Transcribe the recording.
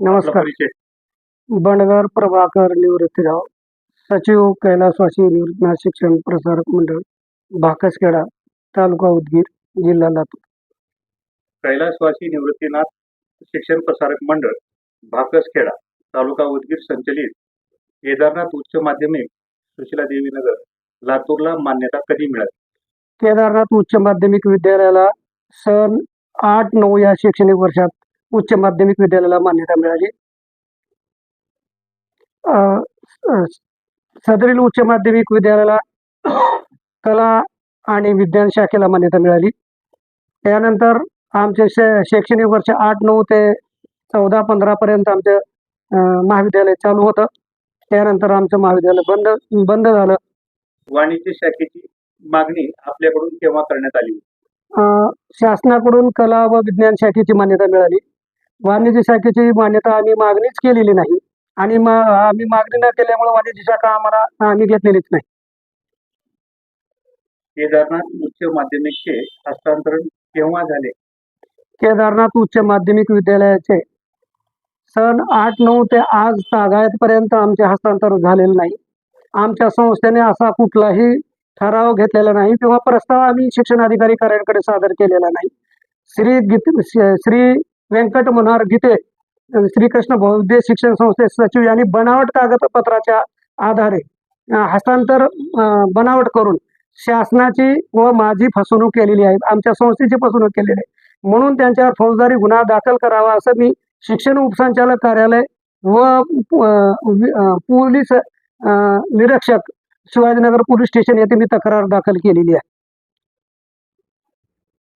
नमस्कार. बंडगर प्रभाकर निवृत्तीराव सचिव कैलासवासी निवृत्ती शिक्षण प्रसारक मंडळ भाकसखेडा तालुका उदगीर जिल्हा लातूर. कैलासवासी निवृत्तीनाथ शिक्षण प्रसारक मंडळ भाकसखेडा तालुका उदगीर संचलित केदारनाथ उच्च माध्यमिक सुशीला देवी नगर लातूरला मान्यता कधी मिळाली? केदारनाथ उच्च माध्यमिक विद्यालयाला सन आठ नऊ या शैक्षणिक वर्षात उच्च माध्यमिक विद्यालयाला मान्यता मिळाली. सदरील उच्च माध्यमिक विद्यालयाला कला आणि विज्ञान शाखेला मान्यता मिळाली. त्यानंतर आमचे शै शैक्षणिक वर्ष आठ नऊ ते चौदा पंधरा पर्यंत आमचं महाविद्यालय चालू होतं. त्यानंतर आमचं महाविद्यालय बंद बंद झालं. वाणिज्य शाखेची मागणी आपल्याकडून केव्हा करण्यात आली? अ, शासनाकडून कला व विज्ञान शाखेची मान्यता मिळाली. वाणिज्य शाखेची मान्यता आम्ही मागणीच केलेली नाही. आणि आम्ही मागणी न केल्यामुळे वाणिज्य शाखा आम्हाला आम्ही घेतलेलीच नाही. केदारनाथ उच्च माध्यमिकचे हस्तांतरण केव्हा झाले? केदारनाथ उच्च माध्यमिक विद्यालयाचे सन आठ नऊ ते आज तागायतपर्यंत आमचे हस्तांतर झालेलं नाही. आमच्या संस्थेने असा कुठलाही ठराव घेतलेला नाही किंवा प्रस्ताव आम्ही शिक्षण अधिकारी कार्यालयाकडे सादर केलेला नाही. श्री गीत श्री व्यंकट मनोहर गीते श्रीकृष्ण बौद्ध शिक्षण संस्थे सचिव यांनी बनावट कागदपत्राच्या आधारे हस्तांतर बनावट करून शासनाची व माझी फसवणूक केलेली आहे आमच्या संस्थेची फसवणूक केलेली आहे. म्हणून त्यांच्यावर फौजदारी गुन्हा दाखल करावा असं मी शिक्षण उपसंचालक कार्यालय व पोलीस निरीक्षक शिवाजीनगर पोलीस स्टेशन येथे मी तक्रार दाखल केलेली आहे.